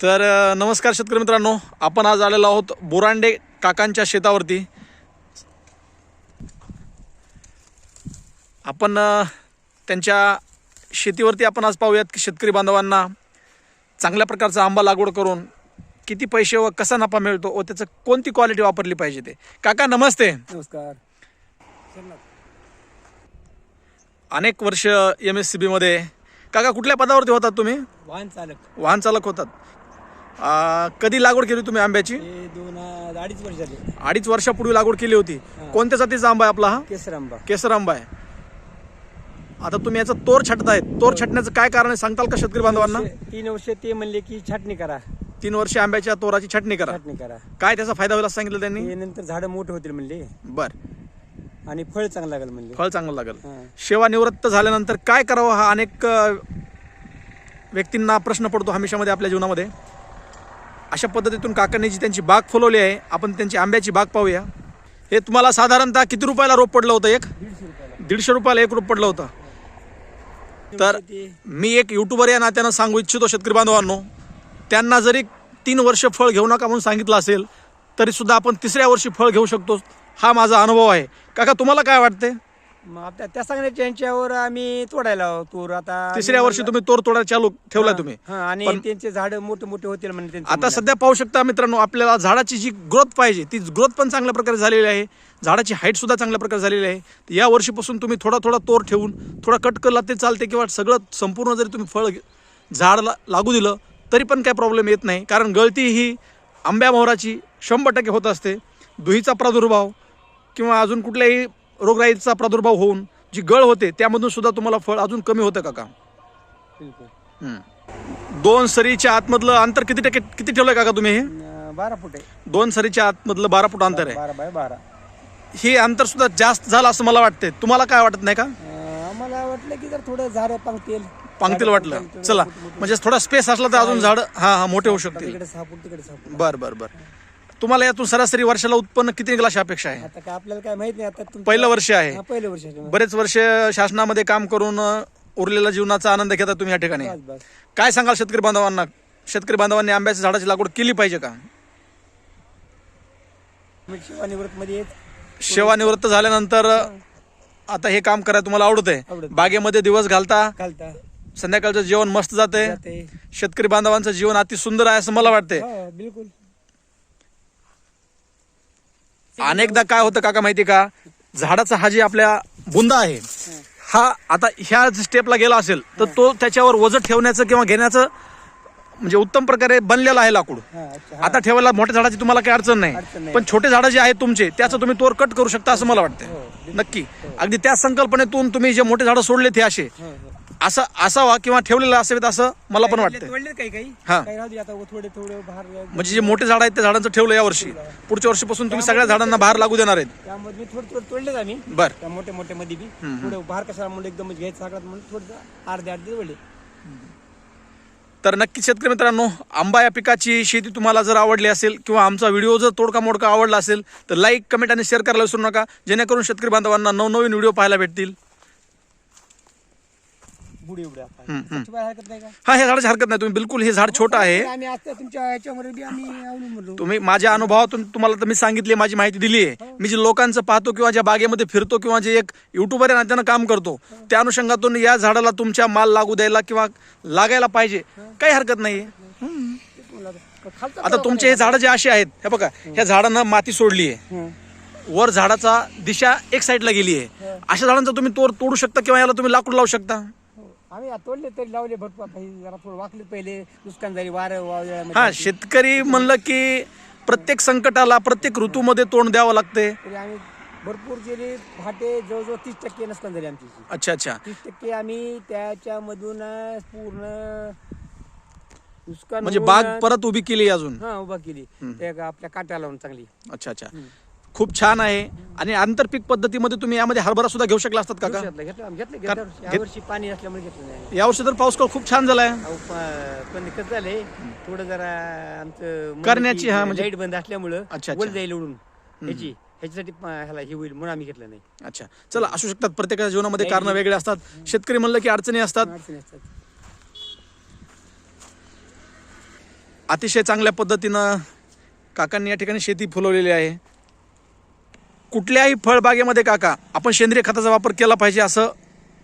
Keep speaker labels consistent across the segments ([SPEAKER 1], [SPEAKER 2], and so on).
[SPEAKER 1] तर नमस्कार शेतकरी मित्रांनो. आपण आज आलेलो आहोत बोरांडे काकांच्या शेतावरती. आपण त्यांच्या शेतीवरती आपण आज पाहूयात की शेतकरी बांधवांना चांगल्या प्रकारचा आंबा लागवड करून किती पैसे व कसा नफा मिळतो व त्याचं कोणती क्वालिटी वापरली पाहिजे ते. काका नमस्ते.
[SPEAKER 2] नमस्कार.
[SPEAKER 1] अनेक वर्ष एम एस सी बीमध्ये काका कुठल्या पदावरती होतात तुम्ही?
[SPEAKER 2] वाहन चालक.
[SPEAKER 1] वाहन चालक होतात. अ, कधी लागवड केली तुम्ही आंब्याची?
[SPEAKER 2] हे दोन अं, अडीच वर्ष झाले.
[SPEAKER 1] अडीच वर्षापूर्वी लागवड केली होती. कोणत्या जातीचा आंबा आहे आपला हा?
[SPEAKER 2] केसर आंबा
[SPEAKER 1] केसर आंबा आहे. आता तुम्ही याचा तोर छटताय तोर छटण्याचं काय कारण आहे सांगताल का शेतकरी बांधवांना?
[SPEAKER 2] तीन वर्ष ते म्हणले की छाटणी करा.
[SPEAKER 1] तीन वर्ष आंब्याच्या तोराची छटणी करा.
[SPEAKER 2] छाटणी करा.
[SPEAKER 1] काय त्याचा फायदा होईल असं सांगितलं त्यांनी?
[SPEAKER 2] नंतर झाडं मोठे होतील म्हणले.
[SPEAKER 1] बर.
[SPEAKER 2] आणि फळ चांगलं लागेल म्हणले.
[SPEAKER 1] फळ चांगलं लागेल.
[SPEAKER 2] हा.
[SPEAKER 1] सेवानिवृत्त झाल्यानंतर काय करावं हा अनेक अ, व्यक्तींना प्रश्न पडतो हमेशामध्ये आपल्या जीवनामध्ये? अशा पद्धतीतून काकांनी जी त्यांची बाग फुलवली आहे. आपण त्यांची आंब्याची बाग पाहूया. हे तुम्हाला साधारणतः किती रुपयाला रोप पडलं होतं एक?
[SPEAKER 2] दीडशे रुपयाला
[SPEAKER 1] एक रोप पडलं होतं. तर मी एक युट्यूबर या नात्यानं सांगू इच्छितो शेतकरी बांधवांनो. त्यांना जरी तीन वर्ष फळ घेऊ नका म्हणून सांगितलं असेल तरीसुद्धा आपण तिसऱ्या वर्षी फळ घेऊ शकतो. हा माझा अनुभव आहे. काका तुम्हाला काय वाटते
[SPEAKER 2] मग आता त्या सांगण्याच्या यांच्यावर आम्ही तोडायला आहोत तूर आता
[SPEAKER 1] तिसऱ्या वर्षी तुम्ही तोर तोडा चालू ठेवलाय तुम्ही.
[SPEAKER 2] हा, आणि
[SPEAKER 1] पण-
[SPEAKER 2] त्यांचे झाड मोठे मोठे होतील म्हणजे त्यांचं
[SPEAKER 1] आता. सध्या पाहू शकता मित्रांनो आपल्याला झाडाची जी ग्रोथ पाहिजे ती ग्रोथ पण चांगल्या प्रकारे झालेली आहे. झाडाची हाईट सुद्धा चांगल्या प्रकारे झालेली आहे. तर या वर्षीपासून तुम्ही थोडा थोडा तोर ठेवून थोडा कट करला ते चालते किंवा सगळं संपूर्ण जरी तुम्ही फळ घे- झाड ला- लागू दिलं तरी पण काय प्रॉब्लेम येत नाही. कारण गळती ही आंब्या मोहराची शंभर टक्के होत असते. दुहीचा प्रादुर्भाव किंवा अजून कुठल्याही रोगराईचा प्रादुर्भाव होऊन जी गळ होते त्यामधून सुद्धा तुम्हाला फळ अजून कमी होतं का का. दोन सरीच्या आतमधलं अंतर किती टक्के किती ठेवलंय काका तुम्ही हे?
[SPEAKER 2] बारा फूट आहे.
[SPEAKER 1] दोन सरीच्या आतमधलं बारा फूट अंतर आहे.
[SPEAKER 2] बारा बाय बारा.
[SPEAKER 1] हे अंतर सुद्धा जास्त झालं असं मला वाटतंय. तुम्हाला काय वाटत नाही का?
[SPEAKER 2] आम्हाला वाटलं की जर थोडं झाड पांगतील
[SPEAKER 1] पांगतील वाटलं. चला. म्हणजे थोडा स्पेस असला तर अजून झाड हा हा मोठे होऊ
[SPEAKER 2] फूट.
[SPEAKER 1] बर बर बर. तुम्हाला यातून सरासरी वर्षाला उत्पन्न किती निघाल अशी अपेक्षा आहे?
[SPEAKER 2] आता काय आपल्याला काय माहीत नाही आता तुमचं-
[SPEAKER 1] पहिलं वर्ष आहे.
[SPEAKER 2] हा, पहिलं वर्ष आहे.
[SPEAKER 1] बरेच वर्ष शासनामध्ये काम करून अ, उरलेल्या जीवनाचा आनंद घेता तुम्ही या ठिकाणी.
[SPEAKER 2] बस बस.
[SPEAKER 1] काय सांगाल शेतकरी बांधवांना? शेतकरी बांधवांनी आंब्याच्या झाडाची लागवड केली पाहिजे का?
[SPEAKER 2] मी सेवानिवृत्त मध्ये येत
[SPEAKER 1] सेवानिवृत्त झाल्यानंतर अ, आता हे काम करायला तुम्हाला आवडत आहे. बागेमध्ये दिवस घालता?
[SPEAKER 2] घालता.
[SPEAKER 1] संध्याकाळचं जेवण मस्त जाते?
[SPEAKER 2] जाते.
[SPEAKER 1] शेतकरी बांधवांचं जीवन अति सुंदर आहे असं मला वाटते
[SPEAKER 2] हो बिलकुल.
[SPEAKER 1] अनेकदा काय होतं काका माहिती का? झाडाचा हा जे आपल्या बुंदा आहे हा आता ह्या स्टेपला गेला असेल तर तो त्याच्यावर वजन ठेवण्याचं किंवा घेण्याचं म्हणजे उत्तम प्रकारे बनलेला आहे लाकूड.
[SPEAKER 2] हा
[SPEAKER 1] आता ठेवायला मोठ्या झाडाची तुम्हाला काही अडचण नाही. पण छोटे झाडं जे आहेत तुमचे त्याचं तुम्ही तोर कट करू शकता असं मला वाटतं नक्की. अगदी त्याच संकल्पनेतून तुम्ही जे मोठे झाडं सोडले ते असे
[SPEAKER 2] हो, हो.
[SPEAKER 1] असं असावा किंवा ठेवलेलं असावेत असं मला पण वाटतं
[SPEAKER 2] तोडले काही काही?
[SPEAKER 1] हा.
[SPEAKER 2] काही राहू दे आता थोडे थोडे बाहेर
[SPEAKER 1] म्हणजे जे मोठे झाड आहेत त्या झाडांचं ठेवलं या वर्षी. पुढच्या वर्षीपासून तुम्ही सगळ्या झाडांना बाहेर लागू देणार आहेत.
[SPEAKER 2] त्यामध्ये मी थोडे थोडे तोडलेच आम्ही.
[SPEAKER 1] बर.
[SPEAKER 2] त्या मोठ्या मोठ्या मध्ये बी. थोडं बाहेर कशाला म्हणून एकदम घ्यायचं सगळ्यात म्हणून थोडं अर्धे अर्धे वळले
[SPEAKER 1] तर नक्की शेतकरी मित्रांनो आंबा या पिकाची शेती तुम्हाला जर आवडली असेल किंवा आमचा व्हिडिओ जर तोडका मोडका आवडला असेल तर लाईक कमेंट आणि शेअर करायला विसरू नका. जेणेकरून शेतकरी बांधवांना नवनवीन व्हिडिओ पाहायला भेटतील.
[SPEAKER 2] बुडी बाहेर हरकत नाही का?
[SPEAKER 1] हा हे झाडाची हरकत नाही. तुम्ही बिलकुल हे झाड छोटं आहे.
[SPEAKER 2] आम्ही आता तुमच्या ह्याच्यामध्ये बी आम्ही अवलंबून राहू.
[SPEAKER 1] तुम्ही माझ्या अनुभवातून तुम्हाला तर मी सांगितली माझी माहिती दिली आहे. मी जे लोकांचं पाहतो किंवा ज्या बागेमध्ये फिरतो किंवा जे एक युट्यूबर या नात्यानं काम करतो. त्या अनुषंगातून या झाडाला तुमच्या माल लागू द्यायला किंवा लागायला पाहिजे. काही हरकत नाही
[SPEAKER 2] आता.
[SPEAKER 1] तुमचे हे झाडं जे असे आहेत हे बघा ह्या झाडांना माती सोडली आहे
[SPEAKER 2] हं.
[SPEAKER 1] वर झाडाचा दिशा एक साईडला गेली आहे अशा झाडांचा तुम्ही तोड तोडू शकता किंवा याला तुम्ही लाकूड लावू शकता?
[SPEAKER 2] हो. आम्ही तोडले तरी लावले भरपूर. आता हे जरा थोडं वाकले पहिले. नुकसान झाली वारं
[SPEAKER 1] हा
[SPEAKER 2] वावळ्यामध्ये
[SPEAKER 1] शेतकरी म्हणलं की प्रत्येक संकटाला प्रत्येक ऋतूमध्ये तोंड द्यावं लागते.
[SPEAKER 2] तरी आम्ही भरपूर गेले फाटे जवळजवळ तीस टक्के नुकसान झाली आमची.
[SPEAKER 1] अच्छा अच्छा.
[SPEAKER 2] तीस टक्के आम्ही त्याच्यामधून अं, पूर्ण नुकसान
[SPEAKER 1] म्हणजे
[SPEAKER 2] होऊन,
[SPEAKER 1] बाग परत उभी केली अजून?
[SPEAKER 2] हा उभा केली. त्या आपल्या काट्या लावून चांगली.
[SPEAKER 1] अच्छा अच्छा. खूप छान आहे. आणि आंतरपीक पद्धतीमध्ये तुम्ही यामध्ये हरभरा सुद्धा घेऊ शकला असतात काका.
[SPEAKER 2] घेतलं घेतलं आम्ही घेतलं
[SPEAKER 1] कर-
[SPEAKER 2] गेल्या वर्षी- यावर्षी पाणी असल्यामुळे घेतलं नाही.
[SPEAKER 1] यावर्षी तर पाऊस काळ खूप छान झालाय.
[SPEAKER 2] अहो, प- पण कसं झालंय थोडं जरा आमचं
[SPEAKER 1] करण्याची, हा, म्हणजे-
[SPEAKER 2] लाइट बंद असल्यामुळं
[SPEAKER 1] अच्छा,
[SPEAKER 2] वर
[SPEAKER 1] अच्छा.
[SPEAKER 2] जाईल उडून. ह्याची ह्याच्यासाठी प- ह्याला हे होईल म्हणून आम्ही घेतलं नाही.
[SPEAKER 1] अच्छा. चला असू शकतात प्रत्येकाच्या जीवनामध्ये कारण वेगळे असतात. शेतकरी म्हणलं की अडचणी असतात.
[SPEAKER 2] अडचणी असतात.
[SPEAKER 1] अतिशय चांगल्या पद्धतीनं काकांनी या ठिकाणी शेती फुलवलेली आहे. कुठल्याही फळबागेमध्ये काका आपण सेंद्रिय खताचा वापर केला पाहिजे असं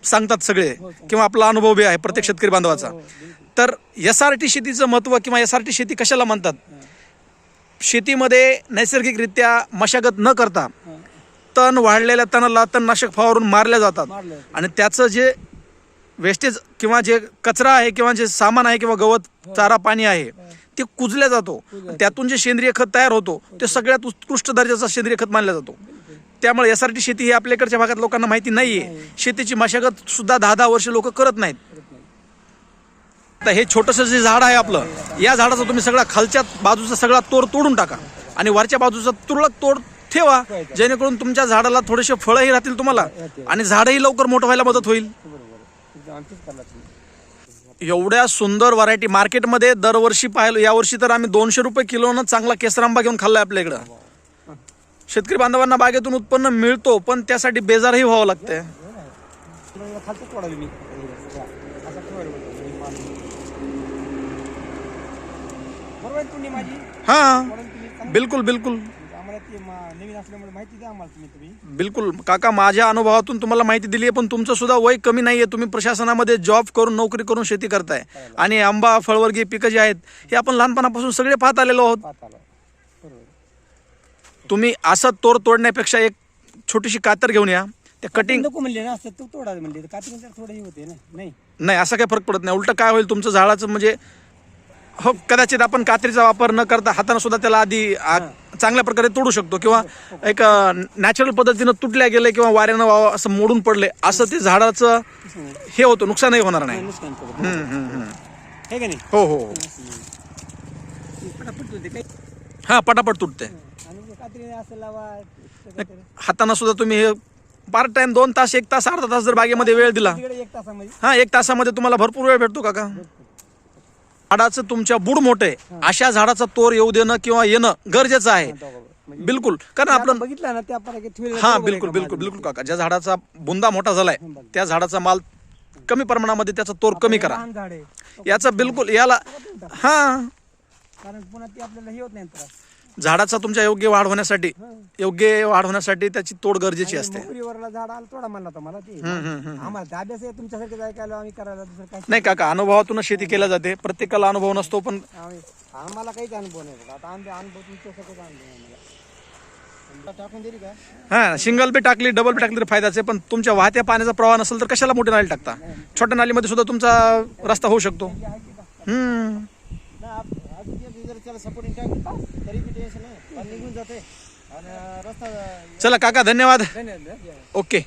[SPEAKER 1] सांगतात सगळे. किंवा आपला अनुभव बी आहे प्रत्येक शेतकरी बांधवाचा. तर एस आर टी शेतीचं महत्त्व किंवा एस आर टी शेती कशाला म्हणतात? शेतीमध्ये नैसर्गिकरित्या मशागत न करता तण वाढलेल्या तणाला तणनाशक फवारून मारल्या जातात. आणि त्याचं जे वेस्टेज किंवा जे कचरा आहे किंवा जे सामान आहे किंवा गवत चारा पाणी आहे ते कुजल्या जातो. त्यातून जे सेंद्रिय खत तयार होतो ते सगळ्यात उत्कृष्ट दर्जाचा सेंद्रिय खत मानला जातो. त्यामुळे एस आर टी शेती ही आपल्याकडच्या भागात लोकांना माहिती नाहीये. शेतीची मशागत सुद्धा दहा दहा वर्ष लोक करत नाहीत. हे छोटंसं जे झाड आहे आपलं या झाडाचा तुम्ही सगळा खालच्या बाजूचा सगळा तोड तोडून टाका आणि वरच्या बाजूचा तुरळक तोड ठेवा जेणेकरून तुमच्या झाडाला थोडेसे फळंही राहतील तुम्हाला आणि झाडही लवकर मोठं व्हायला मदत होईल. एवढ्या सुंदर व्हरायटी मार्केटमध्ये दरवर्षी पाहिलं यावर्षी तर आम्ही दोनशे रुपये किलोनं चांगला केसरांबा घेऊन खाल्लाय आपल्या इकडं. शेतकरी बांधवांना बागेतून उत्पन्न मिळतो पण त्यासाठी बेजारही व्हावं लागतंय.
[SPEAKER 2] आहे
[SPEAKER 1] हा बिलकुल बिलकुल. बिलकुल. काका माझ्या अनुभवातून तुम्हाला माहिती दिली आहे पण तुमचं सुद्धा वय कमी नाहीये. तुम्ही प्रशासनामध्ये जॉब करून नोकरी करून शेती करताय. आणि आंबा फळवर्गीय पिकं जी आहेत हे आपण लहानपणापासून सगळे पाहत आलेलो आहोत. तुम्ही असं तोड तोडण्यापेक्षा एक छोटीशी कातर घेऊन या. त्या कटिंग
[SPEAKER 2] नको म्हणले ना असं तू तोडा म्हणले. तर कात्री तर थोडं हे होते ना नाही.
[SPEAKER 1] नाही असा काही फरक पडत नाही. उलट काय होईल तुमचं झाडाचं म्हणजे हो कदाचित आपण कात्रीचा वापर न करता हाताने सुद्धा त्याला आधी आ- चांगल्या प्रकारे तोडू शकतो किंवा एक नॅचरल पद्धतीनं तुटल्या गेले किंवा वाऱ्यानं वाव असं मोडून पडले असं ते झाडाचं हे. होतं नुकसानही होणार नाही.
[SPEAKER 2] नुकसान करत
[SPEAKER 1] हम्म, हम्म, हम्म.
[SPEAKER 2] हे का नाही?
[SPEAKER 1] हो हो हो.
[SPEAKER 2] पटापट होते काही?
[SPEAKER 1] हा पटापट तुटते.
[SPEAKER 2] आणि असं लावा.
[SPEAKER 1] हाताने सुद्धा तुम्ही हे पार्ट टाइम दोन तास एक तास अर्धा तास जर बागेमध्ये वेळ दिला.
[SPEAKER 2] तिकडे एक तासामध्ये.
[SPEAKER 1] हा एक तासामध्ये तुम्हाला भरपूर वेळ भेटतो काका. झाडाचं तुमच्या बुड मोठे अशा झाडाचा तोर येऊ देणं किंवा येणं गरजेचं आहे.
[SPEAKER 2] म्हणजे
[SPEAKER 1] बिलकुल. कारण
[SPEAKER 2] आपण बघितलं ना त्या ठेवलेलं
[SPEAKER 1] हा
[SPEAKER 2] बरोबर आहे
[SPEAKER 1] बिलकुल
[SPEAKER 2] का
[SPEAKER 1] बिलकुल
[SPEAKER 2] माझं?
[SPEAKER 1] बिलकुल काका. ज्या झाडाचा बुंदा मोठा झालाय त्या झाडाचा माल कमी प्रमाणामध्ये त्याचा तोर कमी करा.
[SPEAKER 2] लहान झाड आहे.
[SPEAKER 1] याचा बिलकुल याला हा.
[SPEAKER 2] कारण पुन्हा ते आपल्याला हे होत नाही त्रास.
[SPEAKER 1] झाडाचा तुमच्या योग्य वाढ होण्यासाठी योग्य वाढ होण्यासाठी त्याची तोड गरजेची असते.
[SPEAKER 2] झाड आलं थोडा म्हणला तर मला ते. आम्हाला ते अभ्यास आहे तुमच्यासारखे ऐकायला आम्ही करायला दुसरं काय
[SPEAKER 1] नाही काका अनुभवातूनच शेती केल्या जाते प्रत्येकाला अनुभव नसतो पण
[SPEAKER 2] आम्ही- आम्हाला काहीच अनुभव नाही बघा. आता आम्ही अनुभव तुमच्यासारखेच अनुभव आहे आम्हाला टाकून दिली का?
[SPEAKER 1] हा सिंगल बी टाकली डबल बी टाकली तर फायदाच आहे पण तुमच्या वाहत्या पाण्याचा प्रवाह नसेल तर कशाला मोठी नाली टाकता? छोट्या नालीमध्ये सुद्धा तुमचा रस्ता होऊ शकतो. हम्म.
[SPEAKER 2] नाही, आप- त्याला सपोर्टिंग टाकली तरी बी टेन्शन नाही पाणी निघून जाते. आणि रस्ता
[SPEAKER 1] चला काका धन्यवाद
[SPEAKER 2] धन्यवाद.
[SPEAKER 1] ओके.